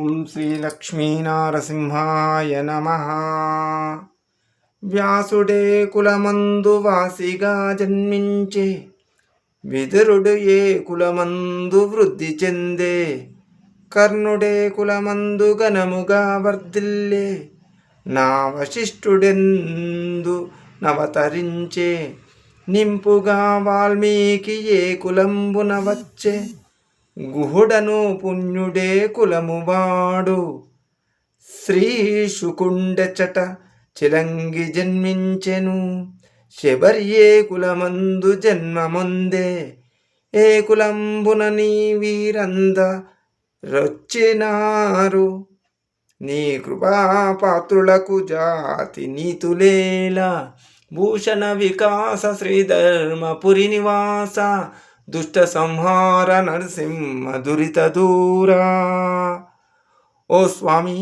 ఓం శ్రీలక్ష్మీనారసింహాయ నమ. వ్యాసుడే కులమందు వాసిగా జన్మించే విదురుడు ఏ కులమందు వృద్ధి చెందే కర్ణుడే కులమందు ఘనముగా వర్ధిల్లే నా వశిష్ఠుడెందు నవతరించే నింపుగా వాల్మీకి ఏ కులంబున వచ్చే గుహుడను పుణ్యుడే కులమువాడు. శ్రీ శుకుండచట చిలంగి జన్మించెను. శబర్యే కులమందు జన్మముందే. ఏ కులంబున నీ వీరంద రొచ్చినారు. నీ కృపాపాత్రులకు జాతి నీతులేలా. భూషణ వికాస శ్రీధర్మపురి నివాస. దుష్ట సంహార నరసింహ దురిత దూరా ఓ స్వామి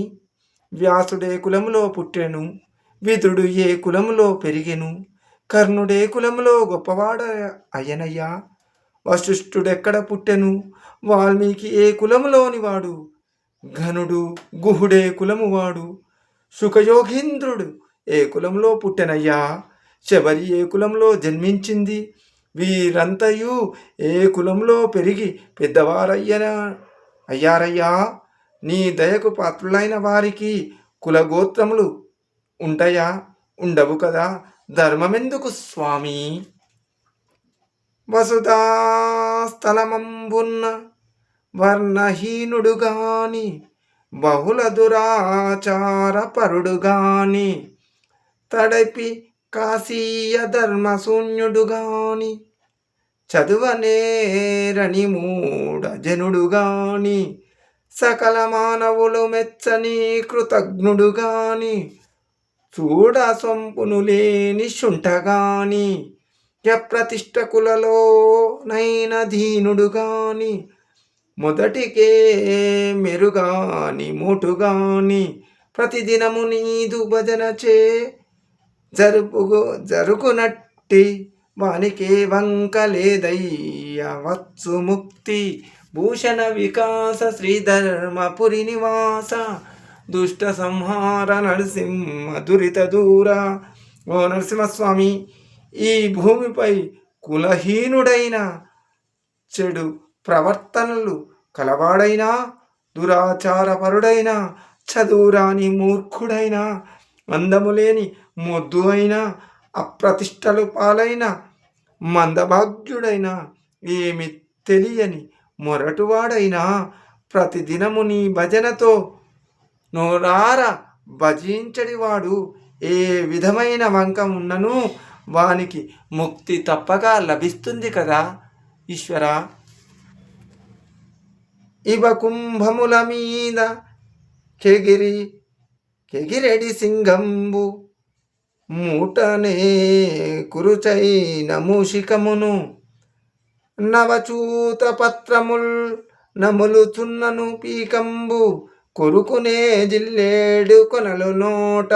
వ్యాసుడే కులములో పుట్టెను విదుడు ఏ కులములో పెరిగెను కర్ణుడే కులములో గొప్పవాడ అయ్యనయ్యా. వశిష్ఠుడెక్కడ పుట్టెను వాల్మీకి ఏ కులములోని వాడు ఘనుడు గుహుడే కులము వాడు సుఖయోగీంద్రుడు ఏ కులంలో పుట్టెనయ్యా. శబరి ఏ కులంలో జన్మించింది వీరంతయు ఏ కులంలో పెరిగి పెద్దవారయ్యనా? అయ్యారయ్యా నీ దయకు పాత్రులైన వారికి కులగోత్రములు ఉంటాయా? ఉండవు కదా ధర్మమెందుకు స్వామి? వసుధా స్థలమంబున్న వర్ణహీనుడు గాని బహుళ దురాచార పరుడు గాని తడపి కాశీయ ధర్మశూన్యుడు గాని చదువనేరని మూఢజనుడుగాని జనుడు సకల మానవులు మెచ్చని కృతజ్ఞుడు గాని చూడ సొంపును లేని శుంఠగాని యప్రతిష్టకులలో నైన దీనుడు మొదటికే మెరుగాని మోటుగాని ప్రతిదినము నీదు భజన చే జరుపుగో జరుకునట్టి వానికి వంక లేదయ్య వచ్చు ముక్తి భూషణ వికాస శ్రీధర్మపురి నివాస దుష్ట సంహార నరసింహ దురిత దూర. ఓ నరసింహస్వామి ఈ భూమిపై కులహీనుడైన చెడు ప్రవర్తనలు కలవాడైనా దురాచారపరుడైనా చదువురాని మూర్ఖుడైన అందము లేని మొద్దు అయినా అప్రతిష్టలు పాలైన మందభాగ్యుడైనా ఏమి తెలియని మొరటువాడైనా ప్రతిదినము నీ భజనతో నోరార భజించడివాడు. ఏ విధమైన వంక ఉన్నను వానికి ముక్తి తప్పక లభిస్తుంది కదా ఈశ్వర. ఇవ కుంభముల మీద కెగిరి కెగిరెడి సింగంబు మూటనే కురుచైన మూషికమును నవచూత పత్రముల్ నములుచున్నను పీకంబు కొరుకునే జిల్లేడు కొనలు నోట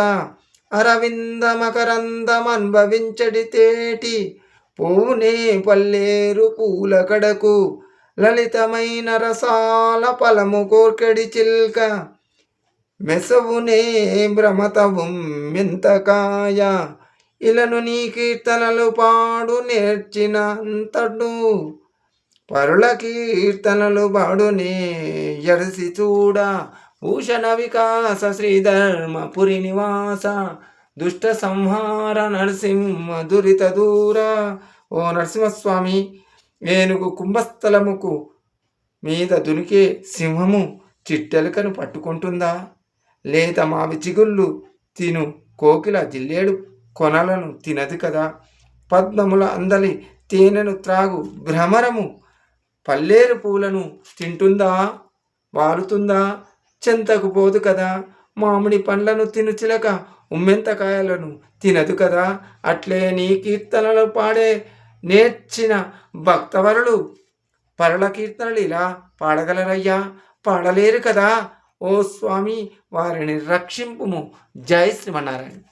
అరవింద మకరందమన్భవించడి తేటి పూనే పల్లేరు పూల కడకు లలితమైన రసాల పలము కోర్కెడి చిల్క మెసవునే భ్రమతవు మింతకాయ ఇలను నీ కీర్తనలు పాడు నేర్చినంతడు పరుల కీర్తనలు బాడునే ఎడసి చూడ. భూషణ వికాస శ్రీధర్మపురి నివాస. దుష్ట సంహార నరసింహ దురిత దూర. ఓ నరసింహస్వామి ఏనుగు కుంభస్థలముకు మీద దునికే సింహము చిట్టెలకను పట్టుకుంటుందా? లేత మావి చిగుళ్ళు తిను. కోకిల జిల్లేడు కొనలను తినదు కదా. పద్మముల అందలి తేనెను త్రాగు భ్రమరము పల్లేరు పూలను తింటుందా? వారుతుందా చెంతకు పోదు కదా. మామిడి పండ్లను తిను చిలక. ఉమ్మెంతకాయలను తినదు కదా. అట్లే నీ కీర్తనలు పాడే నేర్చిన భక్తవరులు పరల కీర్తనలు ఇలా పాడగలరయ్యా. పాడలేరు కదా. ఓ స్వామి వారిని రక్షింపుము. జై శ్రీమన్నారాయణ.